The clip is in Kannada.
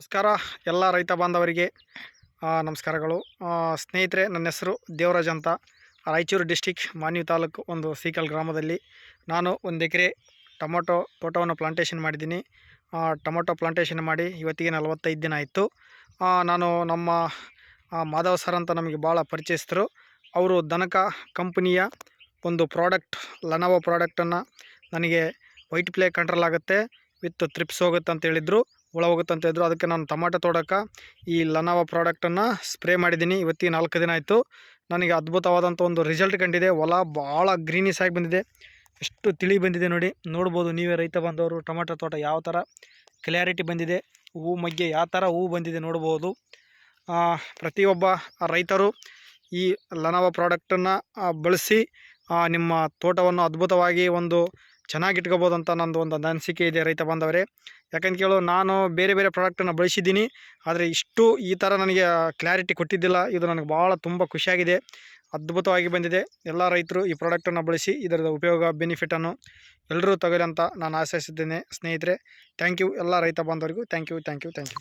ನಮಸ್ಕಾರ. ಎಲ್ಲ ರೈತ ಬಾಂಧವರಿಗೆ ನಮಸ್ಕಾರಗಳು. ಸ್ನೇಹಿತರೆ, ನನ್ನ ಹೆಸರು ದೇವರಾಜ್ ಅಂತ. ರಾಯಚೂರು ಡಿಸ್ಟಿಕ್ ಮಾನ್ವಿ ತಾಲೂಕು ಒಂದು ಸೀಕಲ್ ಗ್ರಾಮದಲ್ಲಿ ನಾನು ಒಂದು ಎಕರೆ ಟೊಮೊಟೊ ತೋಟವನ್ನು ಪ್ಲಾಂಟೇಷನ್ ಮಾಡಿದ್ದೀನಿ. ಟೊಮೊಟೊ ಪ್ಲಾಂಟೇಷನ್ ಮಾಡಿ ಇವತ್ತಿಗೆ ನಲವತ್ತೈದು ದಿನ ಆಯಿತು. ನಾನು ನಮ್ಮ ಮಾಧವ್ ಸರ್ ಅಂತ ನಮಗೆ ಭಾಳ ಪರಿಚಯಿಸಿದ್ರು ಅವರು ದನಕ ಕಂಪನಿಯ ಒಂದು ಪ್ರಾಡಕ್ಟ್ ಲನವೋ ಪ್ರಾಡಕ್ಟನ್ನು ನನಗೆ ವೈಟ್ ಪ್ಲೇ ಕಂಟ್ರೋಲ್ ಆಗುತ್ತೆ, ವಿತ್ ತ್ರಿಪ್ಸ್ ಹೋಗುತ್ತೆ ಅಂತ ಹೇಳಿದರು. ಹುಳ ಹೋಗುತ್ತೆ ಅಂತ ಹೇಳಿದ್ರು ಅದಕ್ಕೆ ನಾನು ಟೊಮಾಟೊ ತೋಟಕ್ಕೆ ಈ ಲನಾವ ಪ್ರಾಡಕ್ಟನ್ನು ಸ್ಪ್ರೇ ಮಾಡಿದ್ದೀನಿ. ಇವತ್ತಿಗೆ ನಾಲ್ಕು ದಿನ ಆಯಿತು. ನನಗೆ ಅದ್ಭುತವಾದಂಥ ಒಂದು ರಿಸಲ್ಟ್ ಕಂಡಿದೆ. ಹೊಲ ಭಾಳ ಗ್ರೀನಿಸ್ ಆಗಿ ಬಂದಿದೆ. ಎಷ್ಟು ತಿಳಿ ಬಂದಿದೆ ನೋಡಿ. ನೋಡ್ಬೋದು ನೀವೇ ರೈತ ಬಂದವರು. ಟೊಮಾಟೊ ತೋಟ ಯಾವ ಥರ ಕ್ಲಾರಿಟಿ ಬಂದಿದೆ. ಹೂ ಮಗ್ಗೆ ಯಾವ ಥರ ಹೂ ಬಂದಿದೆ ನೋಡ್ಬೋದು. ಪ್ರತಿಯೊಬ್ಬ ರೈತರು ಈ ಲನಾವ ಪ್ರಾಡಕ್ಟನ್ನು ಬಳಸಿ ನಿಮ್ಮ ತೋಟವನ್ನು ಅದ್ಭುತವಾಗಿ ಒಂದು ಚೆನ್ನಾಗಿ ಇಟ್ಕೋಬೋದು ಅಂತ ನಂದು ಒಂದು ಅನಿಸಿಕೆ ಇದೆ ರೈತ ಬಾಂಧವರೇ. ಯಾಕಂತ ಕೇಳು, ನಾನು ಬೇರೆ ಬೇರೆ ಪ್ರಾಡಕ್ಟನ್ನು ಬಳಸಿದ್ದೀನಿ. ಆದರೆ ಇಷ್ಟು ಈ ಥರ ನನಗೆ ಕ್ಲಾರಿಟಿ ಕೊಟ್ಟಿದ್ದಿಲ್ಲ. ಇದು ನನಗೆ ಭಾಳ ತುಂಬ ಖುಷಿಯಾಗಿದೆ. ಅದ್ಭುತವಾಗಿ ಬಂದಿದೆ. ಎಲ್ಲ ರೈತರು ಈ ಪ್ರಾಡಕ್ಟನ್ನು ಬಳಸಿ ಇದರ ಉಪಯೋಗ ಬೆನಿಫಿಟನ್ನು ಎಲ್ಲರೂ ತಗೊಳ್ಳಿ ಅಂತ ನಾನು ಆಶಿಸಿದ್ದೇನೆ ಸ್ನೇಹಿತರೆ ಥ್ಯಾಂಕ್ ಯು ಎಲ್ಲ ರೈತ ಬಾಂಧವರಿಗೂ thank you thank you thank you